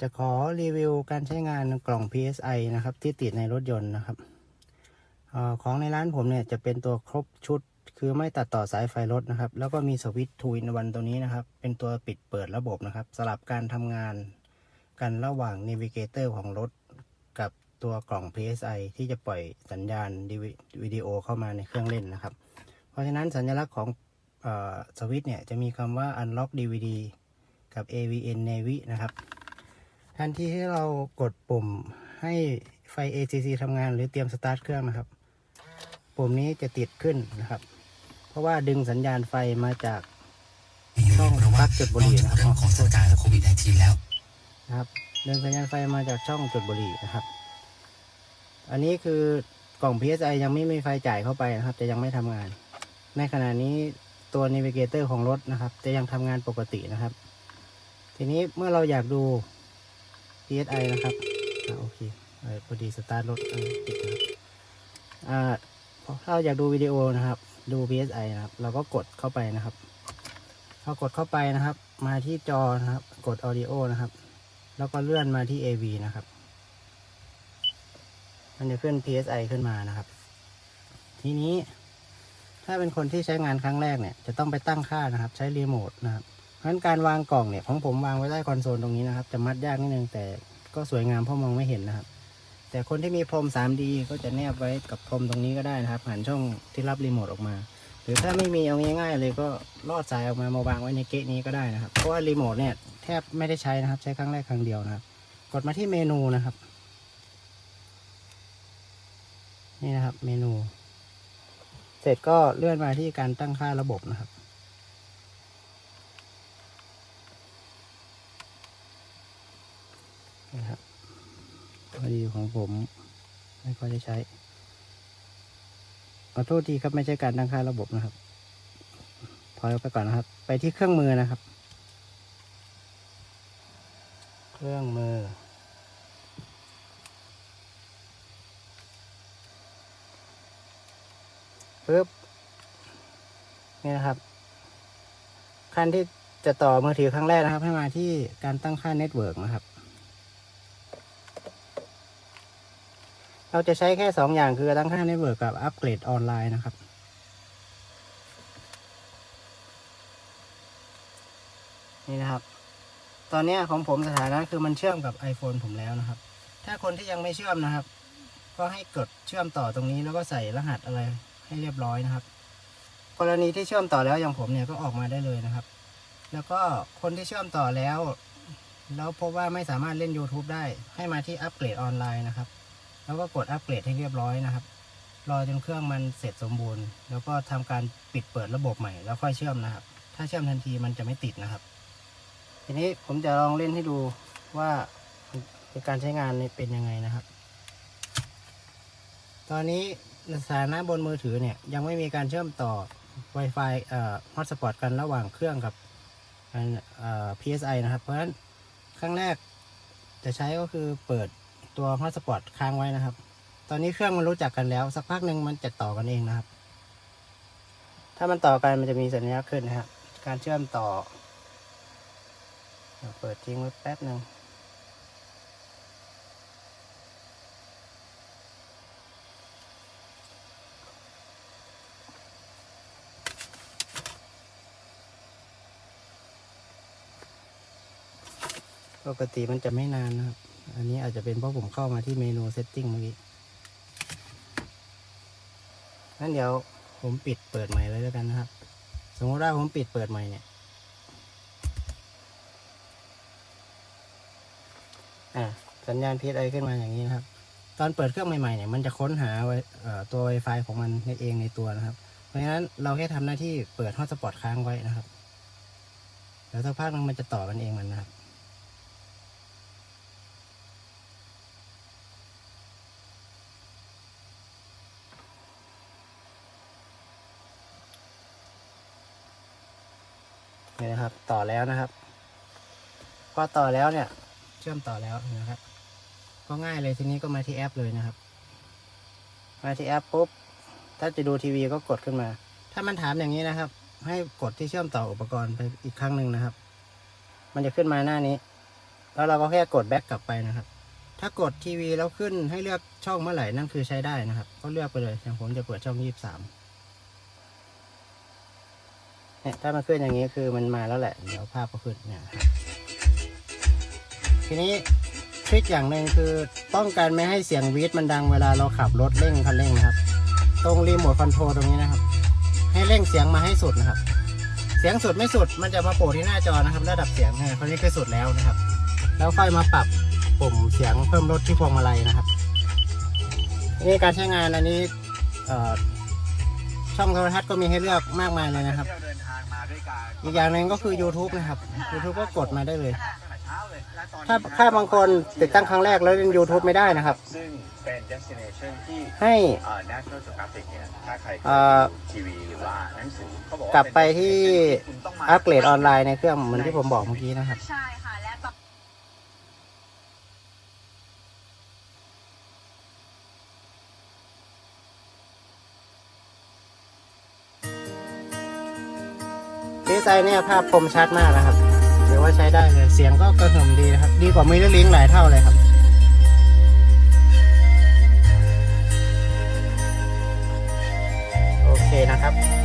จะขอรีวิวการใช้งานกล่อง PSI นะครับ ที่ติดในรถยนต์นะครับออของในร้านผมเนี่ยจะเป็นตัวครบชุด คือไม่ตัดต่อสายไฟรถนะครับ แล้วก็มีสวิตช์ทูอินวันตัวนี้นะครับ เป็นตัวปิดเปิดระบบนะครับ สลับการทำงานกันระหว่าง Navigator ของรถ กับตัวกล่อง PSI ที่จะปล่อยสัญญาณวิดีโอเข้ามาในเครื่องเล่นนะครับ เพราะฉะนั้นสัญลักษณ์ของออสวิตช์เนี่ยจะมีคำว่า unlock DVD กับ AVN Navy นะครับ ทันทีที่เรากดปุ่มให้ไฟ ACC ทำงานหรือเตรียมสตาร์ทเครื่องนะครับ ปุ่มนี้จะติดขึ้นนะครับ เพราะว่าดึงสัญญาณไฟมาจากช่องปลั๊กจุดบุหรี่นะครับเรื่องของสถานการณ์โควิด -19 แล้วนะครับดึงสัญญาณไฟมาจากช่องจุดบุหรี่นะครับ อันนี้คือกล่อง PSI ยังไม่มีไฟจ่ายเข้าไปนะครับ จะยังไม่ทำงาน ในขณะนี้ตัว Navigator ของรถนะครับ จะยังทำงานปกตินะครับ ทีนี้เมื่อเราอยากดู PSI นะครับอ่าโอเคอพอดีสตาร์ทรถเออติดนะครับอ่าถ้าเราอยากดูวิดีโอนะครับ ดู PSI นะครับ เราก็กดเข้าไปนะครับพอกดเข้าไปนะครับ มาที่จอนะครับ กด Audio นะครับ แล้วก็เลื่อนมาที่ AV นะครับ มันจะขึ้น PSI ขึ้นมานะครับ ทีนี้ถ้าเป็นคนที่ใช้งานครั้งแรกเนี่ย จะต้องไปตั้งค่านะครับ ใช้รีโมทนะครับั้นการวางกล่องเนี่ยของผมวางไว้ใต้คอนโซลตรงนี้นะครับ จะมัดยากนิดนึงแต่ก็สวยงามเพราะมองไม่เห็นนะครับ แต่คนที่มีพรม 3D ก็จะแนบไว้กับพรมตรงนี้ก็ได้นะครับผ่านช่องที่รับรีโมทออกมา หรือถ้าไม่มีเอาง่ายๆเลยก็ลอดสายออกมามาวางไว้ในเกะนี้ก็ได้นะครับ เพราะว่ารีโมทเนี่ยแทบไม่ได้ใช้นะครับ ใช้ครั้งแรกครั้งเดียวนะครับ กดมาที่เมนูนะครับ นี่นะครับเมนู เสร็จก็เลื่อนมาที่การตั้งค่าระบบนะครับ นะครับพอดีของผม ไม่ค่อยได้ใช้ขอโทษทีครับไม่ใช่การตั้งค่าระบบนะครับ พอยไปก่อนนะครับ ไปที่เครื่องมือนะครับ เครื่องมือ ปึ๊บ นี่นะครับ ขั้นที่จะต่อมือถือครั้งแรกนะครับ ให้มาที่การตั้งค่าเน็ตเวิร์กนะครับ เราจะใช้แค่สองอย่างคือตั้งค่าเน็ตเวิร์กกับอัปเกรดออนไลน์นะครับ นี่นะครับ ตอนนี้ของผมสถานะคือมันเชื่อมกับ iPhone ผมแล้วนะครับ ถ้าคนที่ยังไม่เชื่อมนะครับ ก็ให้กดเชื่อมต่อตรงนี้แล้วก็ใส่รหัสอะไรให้เรียบร้อยนะครับ กรณีที่เชื่อมต่อแล้วอย่างผมเนี่ยก็ออกมาได้เลยนะครับ แล้วก็คนที่เชื่อมต่อแล้ว แล้วพบว่าไม่สามารถเล่น YouTube ได้ให้มาที่อัปเกรดออนไลน์นะครับ แล้วก็กดอัปเกรดให้เรียบร้อยนะครับ รอจนเครื่องมันเสร็จสมบูรณ์ แล้วก็ทำการปิดเปิดระบบใหม่แล้วค่อยเชื่อมนะครับ ถ้าเชื่อมทันทีมันจะไม่ติดนะครับ ทีนี้ผมจะลองเล่นให้ดูว่าการใช้งานนี่เป็นยังไงนะครับ ตอนนี้สถานะบนมือถือเนี่ยยังไม่มีการเชื่อมต่อ Wi-Fi เอ่อ hotspot กันระหว่างเครื่องกับเอ่อ PSI นะครับ เพราะฉะนั้นครั้งแรกจะใช้ก็คือเปิด ตัว hotspot ค้างไว้นะครับ ตอนนี้เครื่องมันรู้จักกันแล้ว สักพักหนึ่งมันจะต่อกันเองนะครับ ถ้ามันต่อกันมันจะมีสัญลักษณ์ขึ้นนะครับการเชื่อมต่อเดี๋ยวเปิดทิ้งไว้แป๊บหนึ่งปกติมันจะไม่นานนะครับ อันนี้อาจจะเป็นเพราะผมเข้ามาที่เมนูเซตติ้งเมื่อกี้งั้นเดี๋ยวผมปิดเปิดใหม่เลยแล้วกันนะครับ สมมติว่าผมปิดเปิดใหม่เนี่ย อ่าสัญญาณ PSI ขึ้นมาอย่างนี้นะครับ ตอนเปิดเครื่องใหม่ๆเนี่ยมันจะค้นหาไวตัว Wi-Fi ของมันในเองในตัวนะครับ เพราะฉะนั้นเราแค่ทำหน้าที่เปิดฮอตสปอตค้างไว้นะครับ แล้วสักพักนึงมันจะต่อกันเองมันนะครับ นี่นะครับ ต่อแล้วนะครับ พอต่อแล้วเนี่ย เชื่อมต่อแล้วนะครับ ก็ง่ายเลยทีนี้ก็มาที่แอปเลยนะครับ มาที่แอปปุ๊บ ถ้าจะดูทีวีก็กดขึ้นมา ถ้ามันถามอย่างนี้นะครับ ให้กดที่เชื่อมต่ออุปกรณ์ไปอีกครั้งหนึ่งนะครับ มันจะขึ้นมาหน้านี้ แล้วเราก็แค่กดแบ็กกลับไปนะครับ ถ้ากดทีวีแล้วขึ้นให้เลือกช่องเมื่อไหร่นั่นคือใช้ได้นะครับ ก็เลือกไปเลยอย่างผมจะเปิดช่องยี่สาม เนี่ยถ้ามันขึ้นอย่างนี้คือมันมาแล้วแหละ เดี๋ยวภาพก็ขึ้นเนี่ยครับทีนี้ทริคอย่างหนึ่งคือป้องกันไม่ให้เสียงวีดมันดังเวลาเราขับรถเร่งคันเร่งนะครับ ตรงรีโมทคอนโทรลตรงนี้นะครับ ให้เร่งเสียงมาให้สุดนะครับ เสียงสุดไม่สุดมันจะมาโผล่ที่หน้าจอนะครับ ระดับเสียงเนี่ยคนนี้คือสุดแล้วนะครับ แล้วค่อยมาปรับปุ่มเสียงเพิ่มลดที่พวงมาลัยนะครับนี้การใช้งานอันนี้เอ่อ ช่องโทรทัศน์ก็มีให้เลือกมากมายเลยนะครับที่เราเดินทางมาด้วยกันอีกอย่างหนึ่งก็คือ YouTube นะครับ YouTube ก็กดมาได้เลย ตั้งแต่เช้าเลยและตอนนี้ถ้าถ้าบางคนติดตั้งครั้งแรกแล้วเล่น YouTube ไม่ได้นะครับ ซึ่งเป็น destination ที่ให้ เอ่อ National Geographic เนี่ยถ้าใครเคยเอ่อ ดูทีวีหรือว่าหนังสือเขาบอกว่า กลับไปที่คุณต้องมา อัปเกรดออนไลน์ในเครื่องเหมือนที่ผมบอกเมื่อกี้นะครับ ใช่ค่ะและ ดีไซน์เนี่ยภาพคมชัดมากนะครับเดี๋ยวว่าใช้ได้เลยเสียงก็กระหึ่มดีนะครับ ดีกว่ามิเรลิงหลายเท่าเลยครับ โอเคนะครับ